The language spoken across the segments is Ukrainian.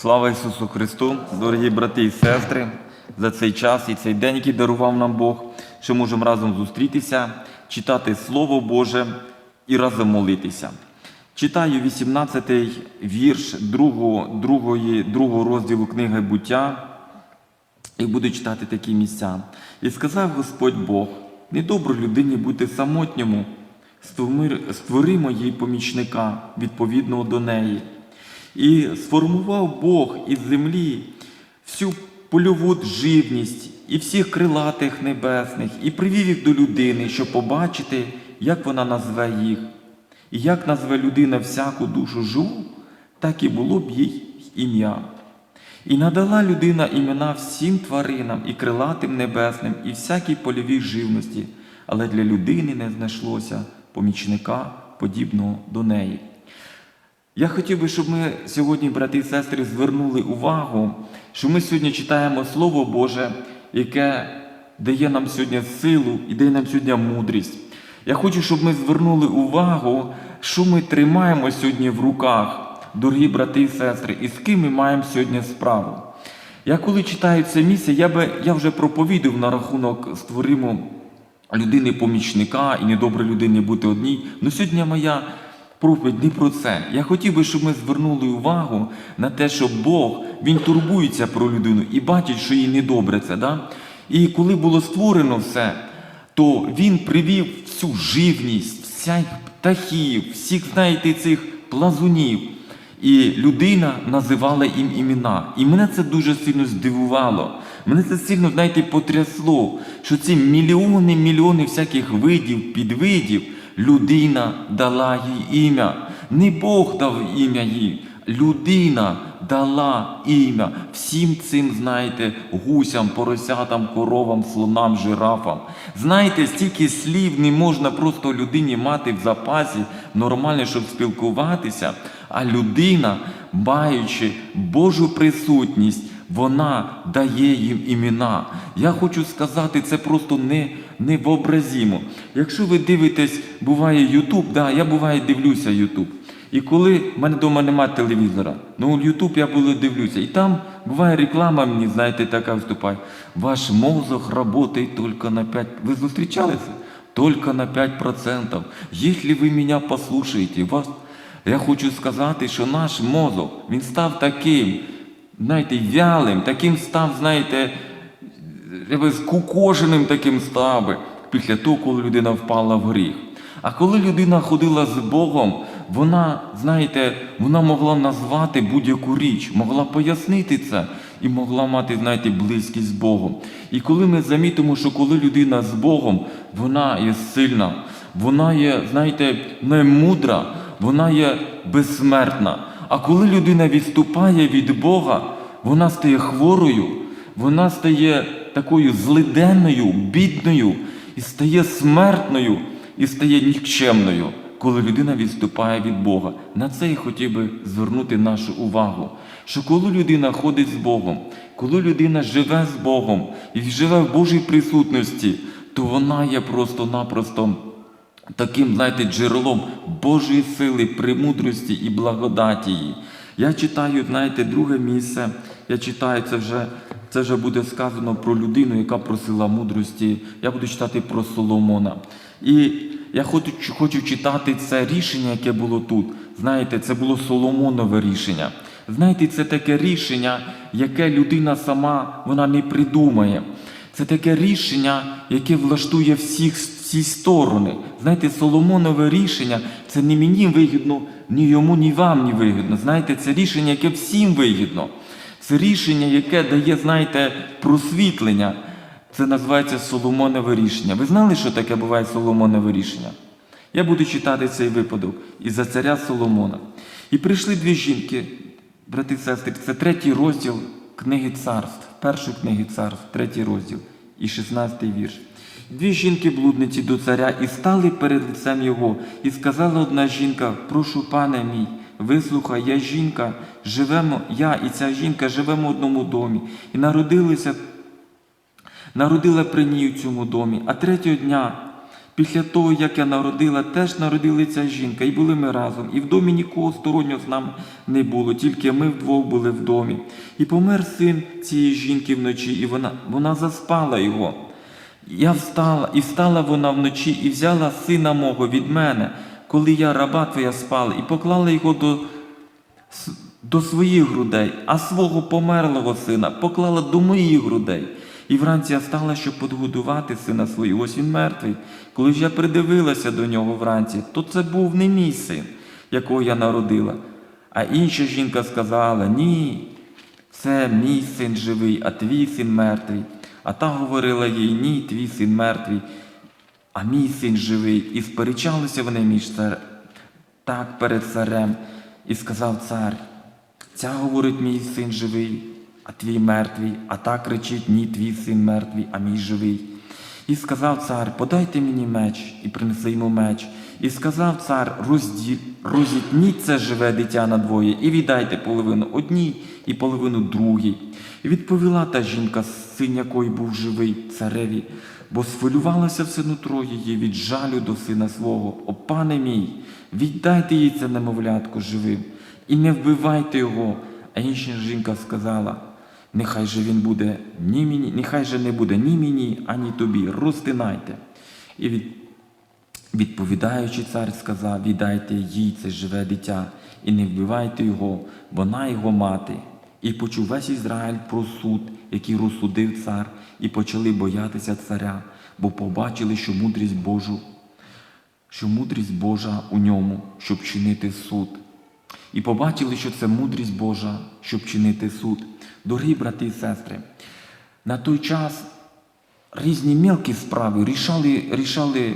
Слава Ісусу Христу, дорогі брати і сестри, за цей час і цей день, який дарував нам Бог, що можемо разом зустрітися, читати Слово Боже і разом молитися. Читаю 18-й вірш другого, другої, другого розділу книги буття і буду читати такі місця. І сказав Господь Бог: недобро людині бути самотньому, створи- створимо їй помічника відповідного до неї. І сформував Бог із землі всю польову живність і всіх крилатих небесних, і привів їх до людини, щоб побачити, як вона назве їх. І як назве людина всяку душу живу, так і було б їй ім'я. І надала людина імена всім тваринам, і крилатим небесним, і всякій польовій живності, але для людини не знайшлося помічника, подібного до неї. Я хотів би, щоб ми сьогодні, брати і сестри, звернули увагу, що ми сьогодні читаємо Слово Боже, яке дає нам сьогодні силу і дає нам сьогодні мудрість. Я хочу, щоб ми звернули увагу, що ми тримаємо сьогодні в руках, дорогі брати і сестри, і з ким ми маємо сьогодні справу. Я коли читаю це місце, я би я вже проповідав на рахунок створимо людини помічника і недобре людині бути одній. Ну сьогодні моя проповідь не про це. Я хотів би, щоб ми звернули увагу на те, що Бог він турбується про людину і бачить, що їй недобре це. Да? І коли було створено все, то він привів всю живність, всіх птахів, всіх, знаєте, цих плазунів. І людина називала їм імена. І мене це дуже сильно здивувало. Мене це сильно, знаєте, потрясло, що ці мільйони, мільйони всяких видів, підвидів, людина дала їй ім'я. Не Бог дав ім'я їй, людина дала ім'я всім цим, знаєте, гусям, поросятам, коровам, слонам, жирафам. Знаєте, стільки слів не можна просто людині мати в запасі нормально, щоб спілкуватися. А людина, маючи Божу присутність, вона дає їм імена. Я хочу сказати, це просто не, невообразимо. Якщо ви дивитесь, буває Ютуб, да, я буває дивлюся Ютуб. І коли в мене вдома немає телевізора, ну Ютуб я було дивлюся. І там буває реклама мені, знаєте, така виступає. Ваш мозок працює тільки на 5%. Ви зустрічалися? Только на 5%. Если вы меня послушаете, вас... я хочу сказати, що наш мозок, він став таким, знаєте, вялим, таким став, знаєте, скукоженим таким став би, після того, коли людина впала в гріх. А коли людина ходила з Богом, вона, знаєте, вона могла назвати будь-яку річ, могла пояснити це і могла мати, знаєте, близькість з Богом. І коли ми замітимо, що коли людина з Богом, вона є сильна, вона є, знаєте, не мудра, вона є безсмертна. А коли людина відступає від Бога, вона стає хворою, вона стає такою злиденною, бідною, і стає смертною, і стає нікчемною, коли людина відступає від Бога. На це я хотів би звернути нашу увагу. Що коли людина ходить з Богом, коли людина живе з Богом і живе в Божій присутності, то вона є просто-напросто таким, знаєте, джерелом Божої сили, премудрості і благодаті. Я читаю, знаєте, друге місце. Я читаю, це вже, це вже буде сказано про людину, яка просила мудрості. Я буду читати про Соломона. І я хочу, хочу читати це рішення, яке було тут. Знаєте, це було Соломонове рішення. Знаєте, це таке рішення, яке людина сама вона не придумає. Це таке рішення, яке влаштує всіх всі сторони. Знаєте, Соломонове рішення це не мені вигідно, ні йому, ні вам не вигідно. Знаєте, це рішення, яке всім вигідно. Це рішення, яке дає, знаєте, просвітлення. Це називається Соломонове рішення. Ви знали, що таке буває Соломонове рішення? Я буду читати цей випадок із за царя Соломона. І прийшли дві жінки, брати і сестри, це третій розділ книги царств, першої книги царств, третій розділ і 16 вірш. Дві жінки-блудниці до царя і стали перед лицем його, і сказала одна жінка: Прошу, пане мій, вислухай, я жінка, живемо, я і ця жінка живемо в одному домі, і народилися народила при ній у цьому домі. А третього дня Після того, як я народила, теж народила ця жінка, і були ми разом. І в домі нікого стороннього з нами не було, тільки ми вдвох були в домі. І помер син цієї жінки вночі, і вона, вона заспала його. Я встала, і встала вона вночі, і взяла сина мого від мене, коли я раба твоя спала, і поклала його до, до своїх грудей, а свого померлого сина поклала до моїх грудей. І вранці я стала, щоб подгодувати сина свого, ось він мертвий. Коли ж я придивилася до нього вранці, то це був не мій син, якого я народила. А інша жінка сказала: Ні, це мій син живий, а твій син мертвий. А та говорила їй, ні, твій син мертвий, а мій син живий. І сперечалися вони між цар... так перед царем. І сказав цар, ця говорить, мій син живий, а твій мертвий, а та кричить, ні, твій син мертвий, а мій живий. І сказав цар, подайте мені меч, і принеси йому меч. І сказав цар, розділ, розітніть це живе дитя на двоє, і віддайте половину одній і половину другій. І відповіла та жінка, син якої був живий цареві, бо схвилювалася все нутро її від жалю до сина свого. О, пане мій, віддайте їй це немовлятко живим, і не вбивайте його. А інша жінка сказала, Нехай же він буде ні мені, нехай же не буде ні мені, ані тобі. Розтинайте. І від, відповідаючи, цар сказав: віддайте їй це живе дитя, і не вбивайте його, вона його мати. І почув весь Ізраїль про суд, який розсудив цар, і почали боятися царя, бо побачили, що мудрість Божу, що мудрість Божа у ньому, щоб чинити суд. І побачили, що це мудрість Божа, щоб чинити суд. Дорогі брати і сестри, на той час різні мілкі справи рішали, рішали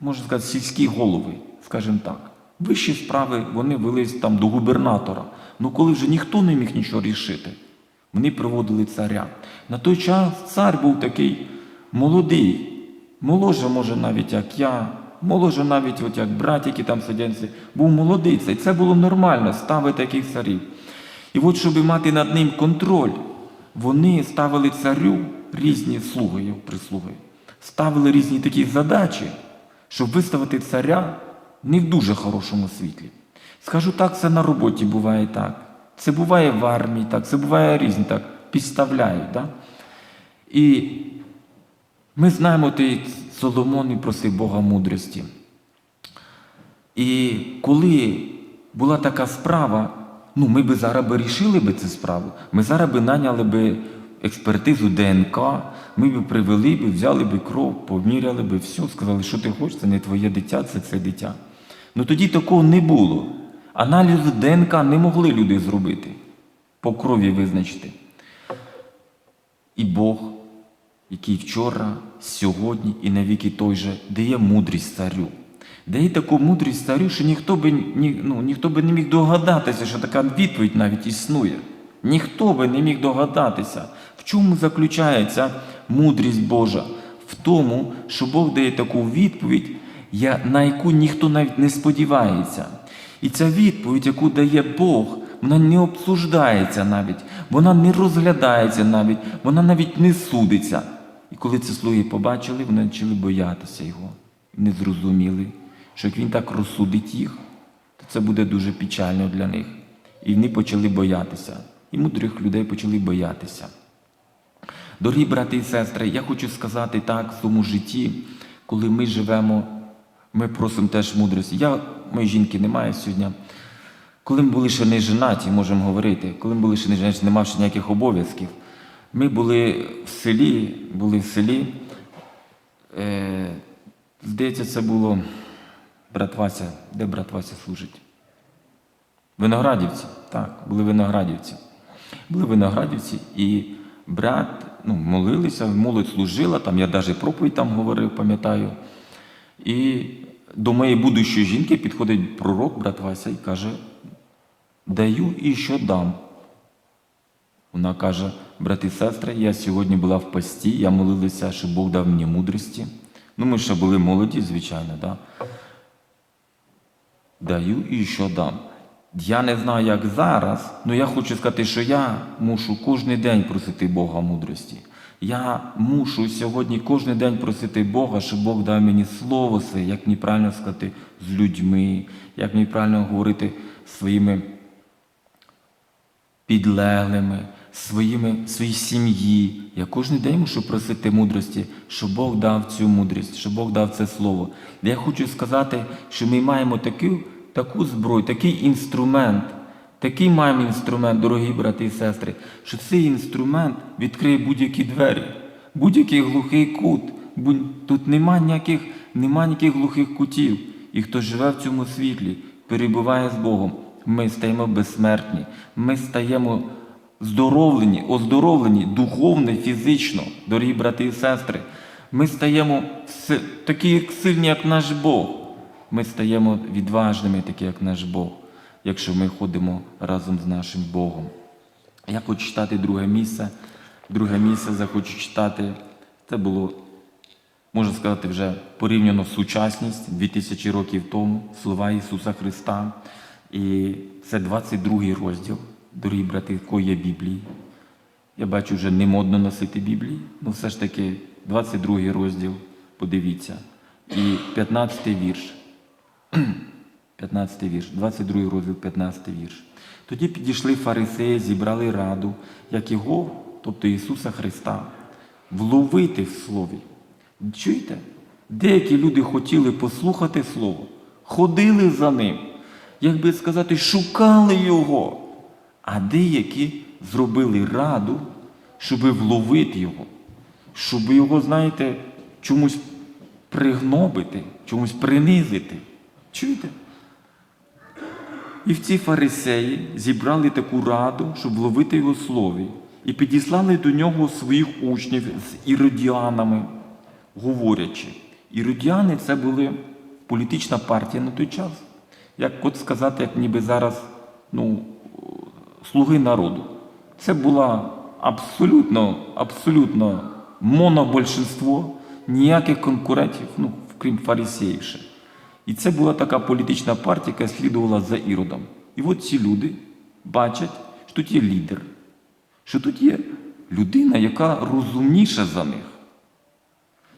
можна сказати, сільські голови, скажімо так. Вищі справи вони велись там до губернатора. Ну коли вже ніхто не міг нічого рішити, вони приводили царя. На той час цар був такий молодий, моложе, може, навіть як я, моложе навіть от як брат, там сидять, був молодий цей. Це було нормально ставити таких царів. І от, щоб мати над ним контроль, вони ставили царю різні слуги, прислуги, ставили різні такі задачі, щоб виставити царя не в дуже хорошому світлі. Скажу так, це на роботі буває так. Це буває в армії, так, це буває різні так, підставляють. Так? І ми знаємо, той Соломон і просив Бога мудрості. І коли була така справа, ну ми би зараз би рішили би цю справу. Ми зараз би наняли би експертизу ДНК, ми би привели би, взяли би кров, поміряли би все, сказали, що ти хочеш, це не твоє дитя, це це дитя. Ну тоді такого не було. Аналізу ДНК не могли люди зробити, по крові визначити. І Бог, який вчора, сьогодні і навіки той же, дає мудрість царю. Дає таку мудрість царю, що ніхто би, ні, ну, ніхто би не міг догадатися, що така відповідь навіть існує. Ніхто би не міг догадатися, в чому заключається мудрість Божа? В тому, що Бог дає таку відповідь, на яку ніхто навіть не сподівається. І ця відповідь, яку дає Бог, вона не обсуждається навіть, вона не розглядається навіть, вона навіть не судиться. Коли ці слуги побачили, вони почали боятися його. Не зрозуміли, що як він так розсудить їх, то це буде дуже печально для них. І вони почали боятися. І мудрих людей почали боятися. Дорогі брати і сестри, я хочу сказати так в тому житті, коли ми живемо, ми просимо теж мудрості. Я, моєї жінки немає сьогодні. Коли ми були ще не женаті, можемо говорити, коли ми були ще не женаті, не мавши ніяких обов'язків, ми були в селі, були в селі. Е, здається, це було брат Вася. Де брат Вася служить? Виноградівці. Так, були виноградівці. Були виноградівці, і брат, ну, молилися, молодь служила, там я навіть проповідь там говорив, пам'ятаю. І до моєї будущої жінки підходить пророк, брат Вася, і каже: даю і що дам. Вона каже, брати і сестри, я сьогодні була в пості, я молилася, щоб Бог дав мені мудрості. Ну, ми ще були молоді, звичайно, да? даю і що дам. Я не знаю, як зараз, але я хочу сказати, що я мушу кожен день просити Бога мудрості. Я мушу сьогодні кожен день просити Бога, щоб Бог дав мені слово своє, як мені правильно сказати з людьми, як мені правильно говорити своїми підлеглими, своїми, своїй сім'ї. Я кожен день мушу просити мудрості, щоб Бог дав цю мудрість, щоб Бог дав це слово. Я хочу сказати, що ми маємо таку, таку зброю, такий інструмент, такий маємо інструмент, дорогі брати і сестри, що цей інструмент відкриє будь-які двері, будь-який глухий кут. Тут нема ніяких, нема ніяких глухих кутів. І хто живе в цьому світлі, перебуває з Богом, ми стаємо безсмертні, ми стаємо здоровлені, оздоровлені духовно, фізично, дорогі брати і сестри. Ми стаємо такі сильні, як наш Бог. Ми стаємо відважними, такі, як наш Бог, якщо ми ходимо разом з нашим Богом. Я хочу читати друге місце. Друге місце захочу читати. Це було, можна сказати, вже порівняно сучасність 2000 років тому, слова Ісуса Христа. І це 22 розділ, дорогі брати, якої є Біблії. Я бачу, вже не модно носити Біблії, але все ж таки 22 розділ, подивіться. І 15 вірш. 15 вірш, 22 розділ, 15 вірш. Тоді підійшли фарисеї, зібрали раду, як його, тобто Ісуса Христа, вловити в Слові. Чуєте? Деякі люди хотіли послухати Слово, ходили за ним, як би сказати, шукали Його. А деякі зробили раду, щоб вловити Його, щоб його, знаєте, чомусь пригнобити, чомусь принизити. Чуєте? І в ці фарисеї зібрали таку раду, щоб ловити його слові, і підіслали до нього своїх учнів з іродіанами, говорячи. Іродіани це були політична партія на той час. Як от сказати, як ніби зараз ну, слуги народу. Це була абсолютно, абсолютно монобольшинство, ніяких конкурентів, ну, крім фарисеїв ще. І це була така політична партія, яка слідувала за Іродом. І от ці люди бачать, що тут є лідер, що тут є людина, яка розумніша за них.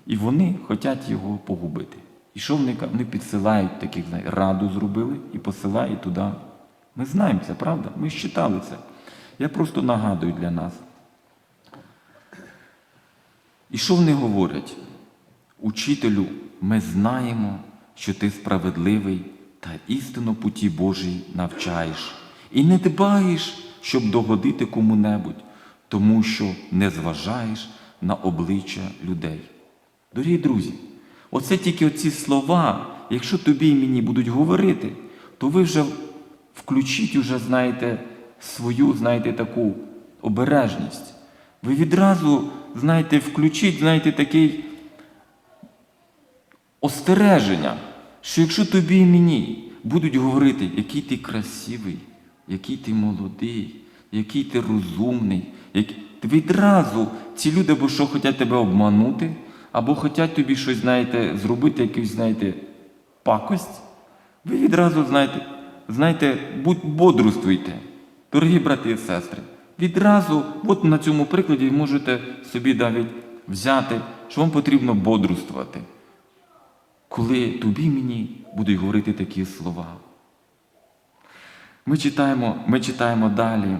І вони хочуть його погубити. І що вони, вони підсилають таких, раду зробили і посилають туди. Ми знаємо це, правда? Ми ж читали це. Я просто нагадую для нас. І що вони говорять? Учителю, ми знаємо, що ти справедливий та істинно путі Божій навчаєш, і не дбаєш, щоб догодити кому-небудь, тому що не зважаєш на обличчя людей. Дорогі друзі, оце тільки оці слова, якщо тобі і мені будуть говорити, то ви вже включіть уже, знаєте, свою, знаєте, таку обережність. Ви відразу, знаєте, включіть, знаєте, такий остереження, що якщо тобі і мені будуть говорити, який ти красивий, який ти молодий, який ти розумний, який... відразу ці люди або що хочуть тебе обманути, або хочуть тобі щось, знаєте, зробити, якусь, знаєте, пакость, ви відразу знаєте, знаєте, будь бодрствуйте, дорогі брати і сестри. Відразу, от на цьому прикладі, можете собі навіть взяти, що вам потрібно бодрствувати коли тобі мені будуть говорити такі слова. Ми читаємо, ми читаємо далі,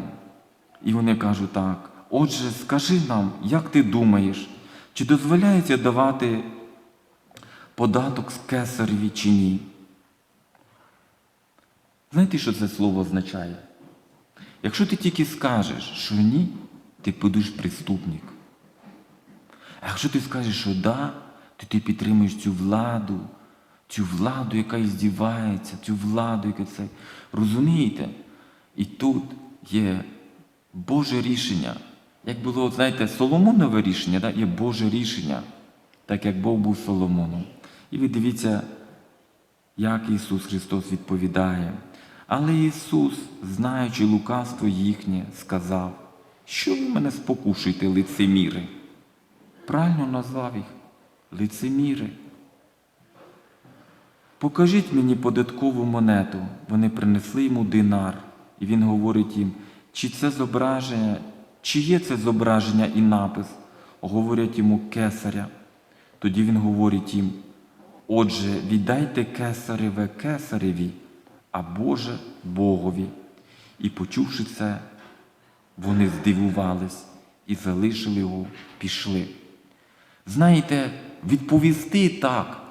і вони кажуть так. Отже, скажи нам, як ти думаєш, чи дозволяється давати податок з кесареві чи ні? Знаєте, що це слово означає? Якщо ти тільки скажеш, що ні, ти будеш преступник. А якщо ти скажеш, що да, то ти підтримуєш цю владу, цю владу, яка іздівається, цю владу, яка це. Розумієте? І тут є Боже рішення. Як було, знаєте, Соломонове рішення, да? є Боже рішення, так як Бог був Соломоном. І ви дивіться, як Ісус Христос відповідає. Але Ісус, знаючи лукавство їхнє, сказав, що ви мене спокушуєте, лицеміри? Правильно назвав їх лицеміри. Покажіть мені податкову монету. Вони принесли йому динар, і він говорить їм, чи це зображення, чи є це зображення і напис. говорять йому кесаря. Тоді він говорить їм: Отже, віддайте кесареве кесареві, а Боже Богові. І почувши це, вони здивувались і залишили його, пішли. Знаєте, відповісти так,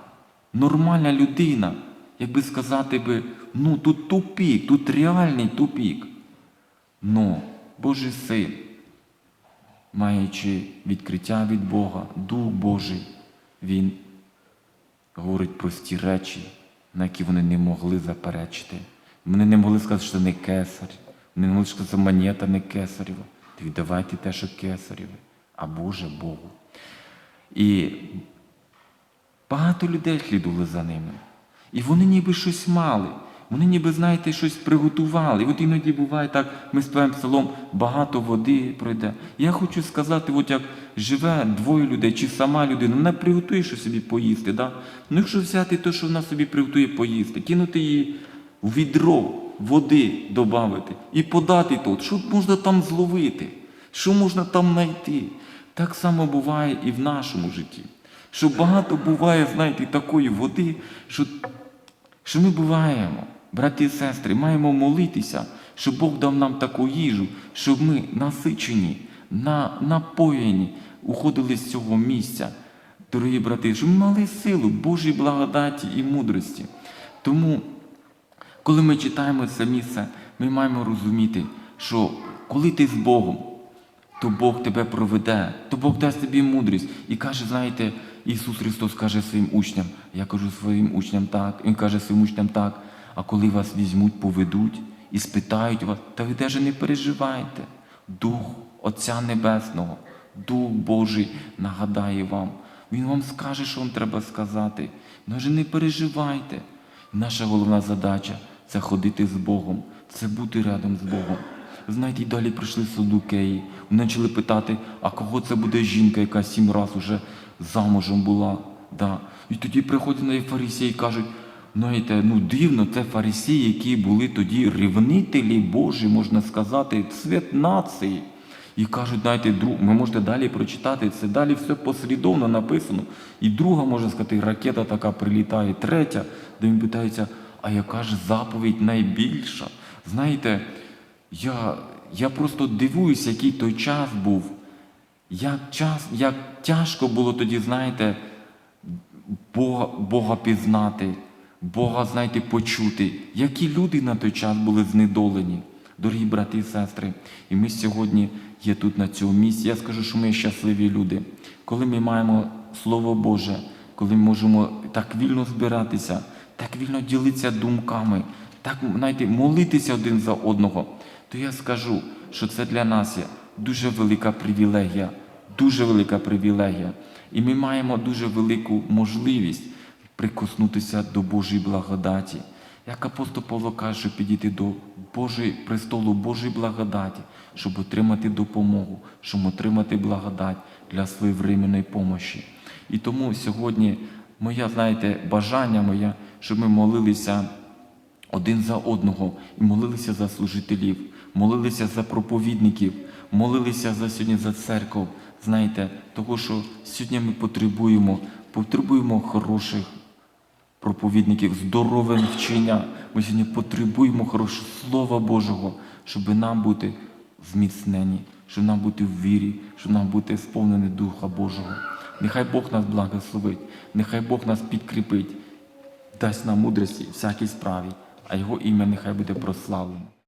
нормальна людина, якби сказати би, ну тут тупік, тут реальний тупік. Но Божий син, маючи відкриття від Бога, Дух Божий, Він говорить прості речі, на які вони не могли заперечити. Вони не могли сказати, що це не кесар. Вони не могли сказати, що монета не кесарєва. Віддавайте те, що кесарєве, а Боже Богу. І багато людей слідували за ними. І вони ніби щось мали. Вони ніби, знаєте, щось приготували. І от іноді буває так, ми співаємо псалом, багато води пройде. Я хочу сказати, от як живе двоє людей чи сама людина, вона приготує щось собі поїсти. Да? Ну якщо взяти те, що вона собі приготує поїсти, кинути її в відро води додати і подати тут, що можна там зловити, що можна там знайти. Так само буває і в нашому житті. Що багато буває, знаєте, такої води, що що ми буваємо, браті і сестри, маємо молитися, щоб Бог дав нам таку їжу, щоб ми насичені, на, напоєні, уходили з цього місця, дорогі брати, щоб ми мали силу Божій благодаті і мудрості. Тому, коли ми читаємо це місце, ми маємо розуміти, що коли ти з Богом, то Бог тебе проведе, то Бог дасть тобі мудрість. І каже, знаєте, Ісус Христос каже своїм учням, я кажу своїм учням так, Він каже своїм учням так, а коли вас візьмуть, поведуть і спитають вас, та ви теж не переживайте. Дух Отця Небесного, Дух Божий нагадає вам. Він вам скаже, що вам треба сказати. Даже не переживайте. Наша головна задача це ходити з Богом, це бути рядом з Богом. Знаєте, і далі прийшли садукеї. Вони почали питати, а кого це буде жінка, яка сім разів уже замужем була. Да. І тоді приходять на фарисії і кажуть, знаєте, ну дивно, це фарисії, які були тоді рівнителі Божі, можна сказати, цвіт нації. І кажуть, знаєте, друг, ви можете далі прочитати, це далі все послідовно написано. І друга, можна сказати, ракета така прилітає, третя, де він питається, а яка ж заповідь найбільша? Знаєте, я, я просто дивуюся, який той час був. Як, час, як тяжко було тоді, знаєте, Бога, Бога пізнати, Бога, знаєте, почути. Які люди на той час були знедолені, дорогі брати і сестри. І ми сьогодні є тут на цьому місці. Я скажу, що ми щасливі люди. Коли ми маємо Слово Боже, коли ми можемо так вільно збиратися, так вільно ділитися думками, так знаєте, молитися один за одного, то я скажу, що це для нас є дуже велика привілегія, дуже велика привілегія. І ми маємо дуже велику можливість прикоснутися до Божої благодаті. Як апостол Павло каже, що підійти до Божої престолу Божої благодаті, щоб отримати допомогу, щоб отримати благодать для своєвременної помощі. І тому сьогодні моє, знаєте, бажання моє, щоб ми молилися один за одного і молилися за служителів, молилися за проповідників, молилися за сьогодні за церкву. Знаєте, того, що сьогодні ми потребуємо, потребуємо хороших проповідників, здорове вчення. Ми сьогодні потребуємо хорошого Слова Божого, щоб нам бути зміцнені, щоб нам бути в вірі, щоб нам бути сповнені Духа Божого. Нехай Бог нас благословить, нехай Бог нас підкріпить, дасть нам мудрості всякій справі, а Його ім'я нехай буде прославлено.